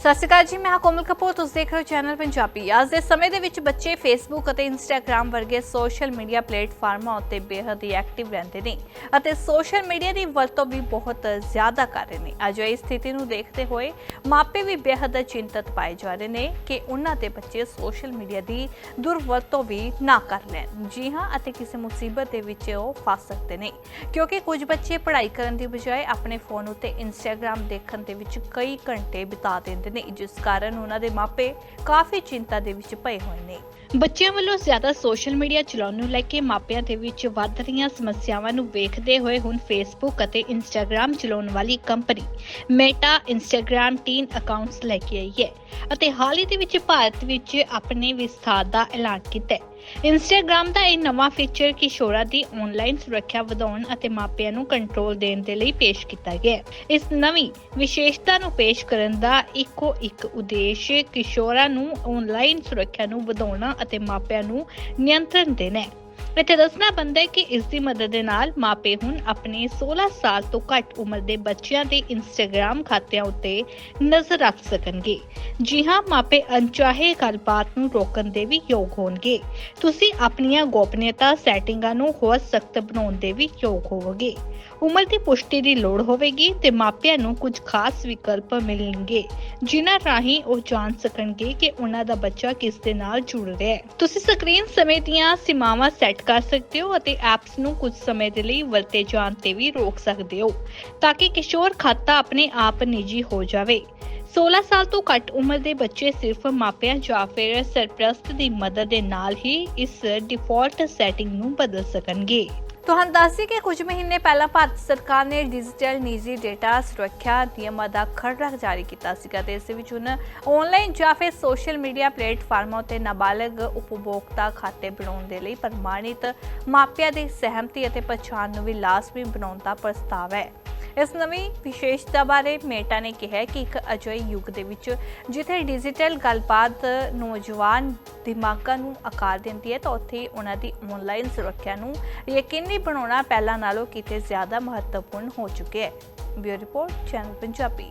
ਸਤਿ ਸ਼੍ਰੀ ਅਕਾਲ ਜੀ, ਮੈਂ ਹਾਂ ਕੋਮਲ ਕਪੂਰ, ਤੁਸੀਂ ਦੇਖ ਰਹੇ ਹੋ ਚੈਨਲ ਪੰਜਾਬੀ। ਅੱਜ ਦੇ ਸਮੇਂ ਦੇ ਵਿੱਚ ਬੱਚੇ ਫੇਸਬੁੱਕ ਅਤੇ ਇੰਸਟਾਗ੍ਰam ਵਰਗੇ ਸੋਸ਼ਲ ਮੀਡੀਆ ਪਲੇਟਫਾਰਮਾਂ ਉੱਤੇ ਬੇਹੱਦ ਹੀ ਐਕਟਿਵ ਰਹਿੰਦੇ ਨੇ ਅਤੇ ਸੋਸ਼ਲ ਮੀਡੀਆ ਦੀ ਵਰਤੋਂ ਵੀ ਬਹੁਤ ਜ਼ਿਆਦਾ ਕਰ ਰਹੇ ਨੇ। ਅਜਿਹੀ ਸਥਿਤੀ ਨੂੰ ਦੇਖਦੇ ਹੋਏ ਮਾਪੇ ਵੀ ਬੇਹੱਦ ਚਿੰਤਤ ਪਾਏ ਜਾ ਰਹੇ ਨੇ ਕਿ ਉਹਨਾਂ ਦੇ ਬੱਚੇ ਸੋਸ਼ਲ ਮੀਡੀਆ ਦੀ ਦੁਰਵਰਤੋਂ ਵੀ ਨਾ ਕਰ ਲੈਣ। ਜੀ ਹਾਂ, ਅਤੇ ਕਿਸੇ ਮੁਸੀਬਤ ਦੇ ਵਿੱਚ ਉਹ ਫਸ ਸਕਦੇ ਨੇ। ਕਿਉਂਕਿ ਕੁਝ ਬੱਚੇ ਪੜ੍ਹਾਈ ਕਰਨ ਦੀ ਬਜਾਏ ਆਪਣੇ ਫੋਨ ਉੱਤੇ ਇੰਸਟਾਗ੍ਰam ਦੇਖਣ ਦੇ ਵਿੱਚ ਕਈ ਘੰਟੇ ਬਿਤਾ ਦਿੰਦੇ ਨੇ ਜਿਸ ਕਾਰਨ ਉਹਨਾਂ ਦੇ ਮਾਪੇ ਕਾਫੀ ਚਿੰਤਾ ਦੇ ਵਿੱਚ ਪਏ ਹੋਏ ਨੇ। ਬੱਚਿਆਂ ਵੱਲੋਂ ਜ਼ਿਆਦਾ ਸੋਸ਼ਲ ਮੀਡੀਆ ਚਲਾਉਣ ਨੂੰ ਲੈ ਕੇ ਮਾਪਿਆਂ ਦੇ ਵਿੱਚ ਵੱਧ ਰਹੀਆਂ ਸਮੱਸਿਆਵਾਂ ਨੂੰ ਵੇਖਦੇ ਹੋਏ ਹੁਣ ਫੇਸਬੁੱਕ ਅਤੇ ਇੰਸਟਾਗ੍ਰam ਚਲਾਉਣ ਵਾਲੀ company Meta Instagram teen accounts ਲੈ ਕੇ ਆਈ ਹੈ ਅਤੇ ਹਾਲ ਹੀ ਦੇ ਵਿੱਚ ਭਾਰਤ ਵਿੱਚ ਆਪਣੇ ਵਿਸਥਾਰ ਦਾ ਐਲਾਨ ਕੀਤਾ ਹੈ। ਇੰਸਟਾਗ੍ਰam ਦਾ ਇਹ ਨਵਾਂ ਫੀਚਰ ਕਿਸ਼ੋਰਾਂ ਦੀ ਆਨਲਾਈਨ ਸੁਰੱਖਿਆ ਵਧਾਉਣ ਅਤੇ ਮਾਪਿਆਂ ਨੂੰ ਕੰਟਰੋਲ ਦੇਣ ਦੇ ਲਈ ਪੇਸ਼ ਕੀਤਾ ਗਿਆ ਹੈ। ਇਸ ਨਵੀਂ ਵਿਸ਼ੇਸ਼ਤਾ ਨੂੰ ਪੇਸ਼ ਕਰਨ ਦਾ ਇੱਕੋ ਇੱਕ ਉਦੇਸ਼ ਕਿਸ਼ੋਰਾਂ ਨੂੰ ਆਨਲਾਈਨ ਸੁਰੱਖਿਆ ਨੂੰ ਵਧਾਉਣਾ ਅਤੇ ਮਾਪਿਆਂ ਨੂੰ ਨਿਯੰਤਰਣ ਦੇਣਾ ਹੈ। ਇੱਥੇ ਦੱਸਣਾ ਬੰਦਾ ਹੈ ਕਿ ਇਸ ਦੀ ਮਦਦ ਦੇ ਨਾਲ ਮਾਪੇ ਹੁਣ ਆਪਣੇ 16 ਸਾਲ ਤੋਂ ਘੱਟ ਉਮਰ ਦੇ ਬੱਚਿਆਂ ਦੇ ਇੰਸਟਾਗ੍ਰam ਖਾਤਿਆਂ ਉੱਤੇ ਨਜ਼ਰ ਰੱਖ ਸਕਣਗੇ। ਜੀ ਹਾਂ, ਮਾਪੇ ਅਣਚਾਹੇ ਗੱਲਬਾਤ ਨੂੰ ਰੋਕਣ ਦੇ ਵੀ ਯੋਗ ਹੋਣਗੇ। ਤੁਸੀਂ ਆਪਣੀਆਂ ਗੋਪਨੀਯਤਾ ਸੈਟਿੰਗਾਂ ਨੂੰ ਹੋਰ ਸਖਤ ਬਣਾਉਣ ਦੇ ਵੀ ਯੋਗ ਹੋਵੋਗੇ। ਉਮਰ ਦੀ ਪੁਸ਼ਟੀ ਦੀ ਲੋੜ ਹੋਵੇਗੀ ਤੇ ਮਾਪਿਆਂ ਨੂੰ ਕੁਝ ਖਾਸ ਵਿਕਲਪ ਮਿਲਣਗੇ, ਜਿਨ੍ਹਾਂ ਰਾਹੀਂ ਉਹ ਜਾਣ ਸਕਣਗੇ ਕਿ ਉਹਨਾਂ ਦਾ ਬੱਚਾ ਕਿਸ ਦੇ ਨਾਲ ਜੁੜ ਰਿਹਾ ਹੈ। ਤੁਸੀਂ ਸਕਰੀਨ ਸਮੇਂ ਦੀਆਂ ਸੀਮਾਵਾਂ ਸੈੱਟ ਕਰ ਸਕਦੇ ਹੋ ਅਤੇ ਐਪਸ ਨੂੰ ਕੁਝ ਸਮੇਂ ਦੇ ਲਈ ਵਰਤੇ ਜਾਣ ਤੇ ਵੀ ਰੋਕ ਸਕਦੇ ਹੋ, ਤਾਂ ਕਿ ਕਿਸ਼ੋਰ ਖਾਤਾ ਆਪਣੇ ਆਪ ਨਿੱਜੀ ਹੋ ਜਾਵੇ। 16 ਸਾਲ ਤੋਂ ਘੱਟ ਉਮਰ ਦੇ ਬੱਚੇ ਸਿਰਫ ਮਾਪਿਆਂ ਜਾਂ ਫਿਰ ਸਰਪ੍ਰਸਤ ਦੀ ਮਦਦ ਦੇ ਨਾਲ ਹੀ ਇਸ ਡਿਫਾਲਟ ਸੈਟਿੰਗ ਨੂੰ ਬਦਲ ਸਕਣਗੇ। ਤੁਹਾਨੂੰ ਦੱਸ ਕਿ ਕੁਝ ਮਹੀਨੇ ਪਹਿਲਾਂ ਭਾਰਤ ਸਰਕਾਰ ਨੇ ਡਿਜੀਟਲ ਨਿੱਜੀ ਡੇਟਾ ਸੁਰੱਖਿਆ ਨਿਯਮਾਂ ਦਾ ਖਰੜਾ ਜਾਰੀ ਕੀਤਾ ਸੀਗਾ ਤੇ ਇਸ ਵਿੱਚ ਹੁਣ ਆਨਲਾਈਨ ਜਾਂ ਫਿਰ ਸੋਸ਼ਲ ਮੀਡੀਆ ਪਲੇਟਫਾਰਮਾਂ ਉੱਤੇ ਨਾਬਾਲਗ ਉਪਭੋਗਤਾ ਖਾਤੇ ਬਣਾਉਣ ਦੇ ਲਈ ਪ੍ਰਮਾਣਿਤ ਮਾਪਿਆਂ ਦੀ ਸਹਿਮਤੀ ਅਤੇ ਪਛਾਣ ਨੂੰ ਵੀ ਲਾਜ਼ਮੀ ਬਣਾਉਣ ਦਾ ਪ੍ਰਸਤਾਵ ਹੈ। ਇਸ ਨਵੀਂ ਵਿਸ਼ੇਸ਼ਤਾ ਬਾਰੇ ਮੇਟਾ ਨੇ ਕਿਹਾ ਕਿ ਇੱਕ ਅਜਿਹੇ ਯੁੱਗ ਦੇ ਵਿੱਚ ਜਿੱਥੇ ਡਿਜੀਟਲ ਗੱਲਬਾਤ ਨੌਜਵਾਨ ਦਿਮਾਗਾਂ ਨੂੰ ਆਕਾਰ ਦਿੰਦੀ ਹੈ ਤਾਂ ਉੱਥੇ ਉਹਨਾਂ ਦੀ ਆਨਲਾਈਨ ਸੁਰੱਖਿਆ ਨੂੰ ਯਕੀਨੀ ਬਣਾਉਣਾ ਪਹਿਲਾਂ ਨਾਲੋਂ ਕਿਤੇ ਜ਼ਿਆਦਾ ਮਹੱਤਵਪੂਰਨ ਹੋ ਚੁੱਕਿਆ ਹੈ। Bureau report, channel Punjabi.